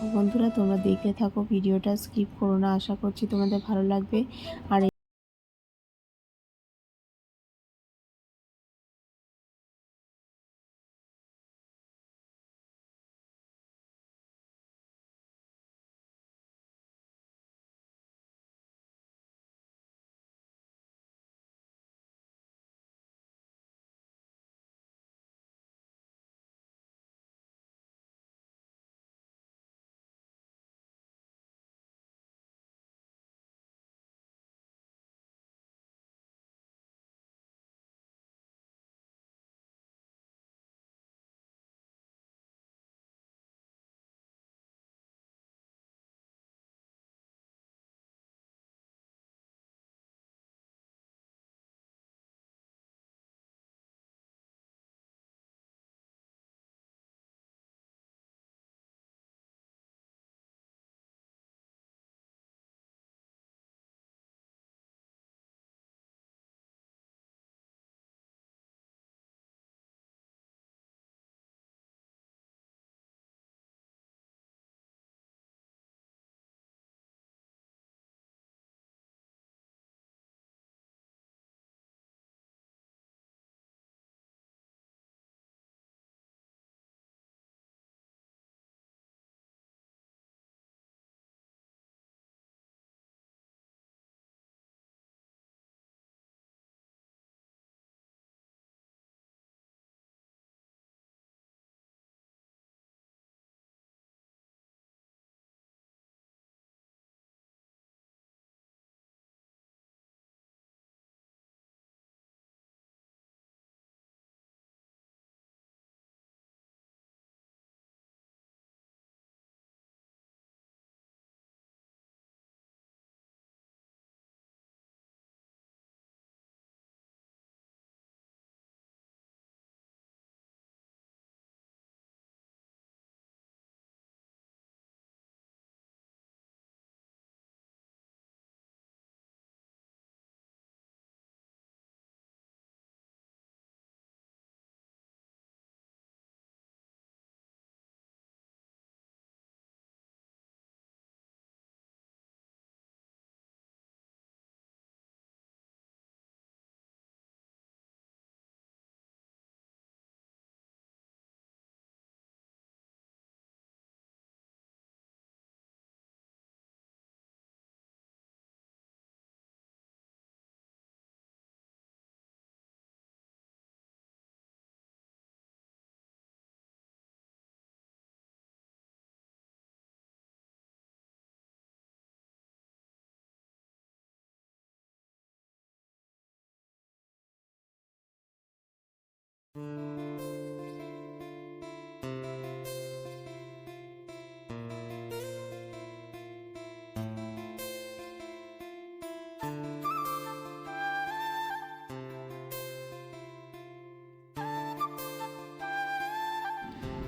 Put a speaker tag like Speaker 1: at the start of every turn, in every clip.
Speaker 1: থাকো বন্ধুরা, তোমরা দেখে থাকো, ভিডিওটা স্কিপ করো না, আশা করছি তোমাদের ভালো লাগবে। আর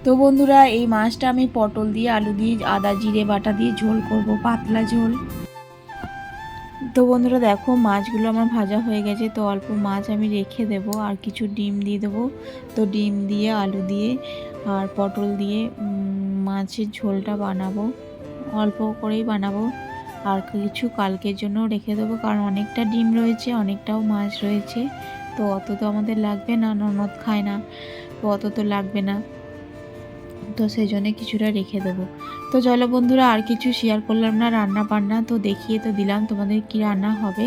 Speaker 1: তো বন্ধুরা, এই মাছটা আমি পটল দিয়ে, আলু দিয়ে, আদা, জিরে, বাটা দিয়ে ঝোল করব, পাতলা ঝোল। তো বন্ধুরা দেখো, মাছগুলো আমার ভাজা হয়ে গেছে, তো অল্প মাছ আমি রেখে দেব, আর কিছু ডিম দিয়ে দেবো। তো ডিম দিয়ে, আলু দিয়ে, আর পটল দিয়ে মাছের ঝোলটা বানাবো, অল্প করেই বানাবো। আর কিছু কালকের জন্য রেখে দেবো, কারণ অনেকটা ডিম রয়েছে, অনেকটাও মাছ রয়েছে। তো অত তো আমাদের লাগবে না, ননদ খায় না, তো অত তো লাগবে না। তো সেই জন্য কিছুটা রেখে দেবো। তো চলো বন্ধুরা, আর কিছু শেয়ার করলাম না রান্না বান্না তো দেখিয়ে তো দিলাম তোমাদের কি রান্না হবে।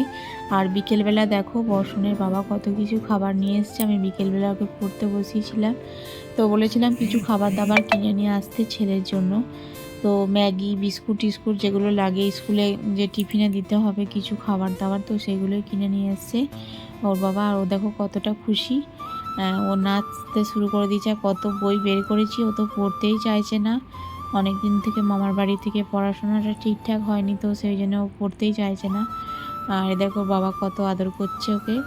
Speaker 1: আর বিকেলবেলা দেখো, বর্ষণের বাবা কত কিছু খাবার নিয়ে এসছে, আমি বিকেলবেলা ওকে পড়তে বসিয়েছিলাম। তো বলেছিলাম কিছু খাবার দাবার কিনে নিয়ে আসতে ছেলের জন্য। তো ম্যাগি, বিস্কুট টিস্কুট যেগুলো লাগে, স্কুলে যে টিফিনে দিতে হবে কিছু খাবার দাবার তো সেগুলোই কিনে নিয়ে এসছে। ওর বাবা, আর ও দেখো কতটা খুশি। ও নাচতে শুরু করে দিয়েছে। কত বই বের করেছি, ও তো পড়তেই চাইছে না। অনেক দিন থেকে মামার বাড়ি থেকে পড়াশোনাটা ঠিকঠাক হয়নি তো, সেই জন্য ও পড়তেই চাইছে না। আর দেখো, বাবা কত আদর করছে ওকে।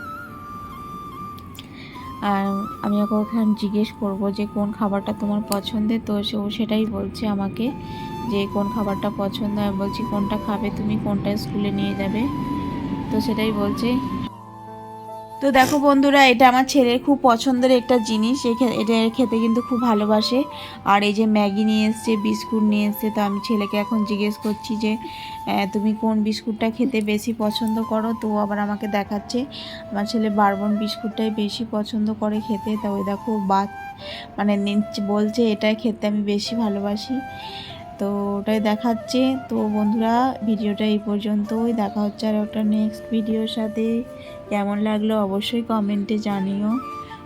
Speaker 1: আর আমি ওকে ওখানে জিজ্ঞেস করব যে, কোন খাবারটা তোমার পছন্দের? তো সে, ও সেটাই বলছে আমাকে যে, কোন খাবারটা পছন্দ? আমি বলছি, কোনটা খাবে তুমি, কোনটা স্কুলে নিয়ে যাবে? তো সেটাই বলছে। তো দেখো বন্ধুরা, এটা আমার ছেলের খুব পছন্দের একটা জিনিস। এটা খেতে কিন্তু খুব ভালোবাসে। আর এই যে ম্যাগি নিয়ে এসছে, বিস্কুট নিয়ে এসছে, তো আমি ছেলেকে এখন জিজ্ঞেস করছি যে তুমি কোন বিস্কুটটা খেতে বেশি পছন্দ করো? তো আবার আমাকে দেখাচ্ছে। আমার ছেলে বারবন বিস্কুটটাই বেশি পছন্দ করে খেতে। তা ওই দেখো বা মানে বলছে, এটাই খেতে আমি বেশি ভালোবাসি। তো ওটাই দেখাচ্ছে। তো বন্ধুরা, ভিডিওটা এই পর্যন্তই। দেখা হচ্ছে আর ওটা নেক্সট ভিডিওর সাথে। কেমন লাগল অবশ্যই কমেন্টে জানিও।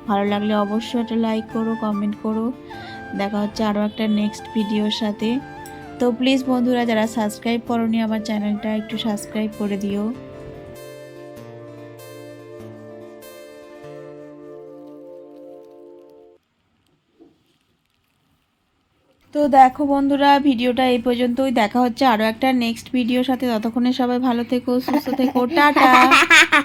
Speaker 1: ভালো লাগলে অবশ্যই একটা লাইক করো কমেন্ট করো। দেখা হচ্ছে আরও একটা নেক্সট ভিডিওর সাথে। তো প্লিজ বন্ধুরা, যারা সাবস্ক্রাইব করনি আমার চ্যানেলটা একটু সাবস্ক্রাইব করে দিও। তো দেখো বন্ধুরা, ভিডিওটা এই পর্যন্তই। দেখা হচ্ছে আরও একটা নেক্সট ভিডিওর সাথে। ততক্ষণে সবাই ভালো থেকো, সুস্থ থেকো, টাটা।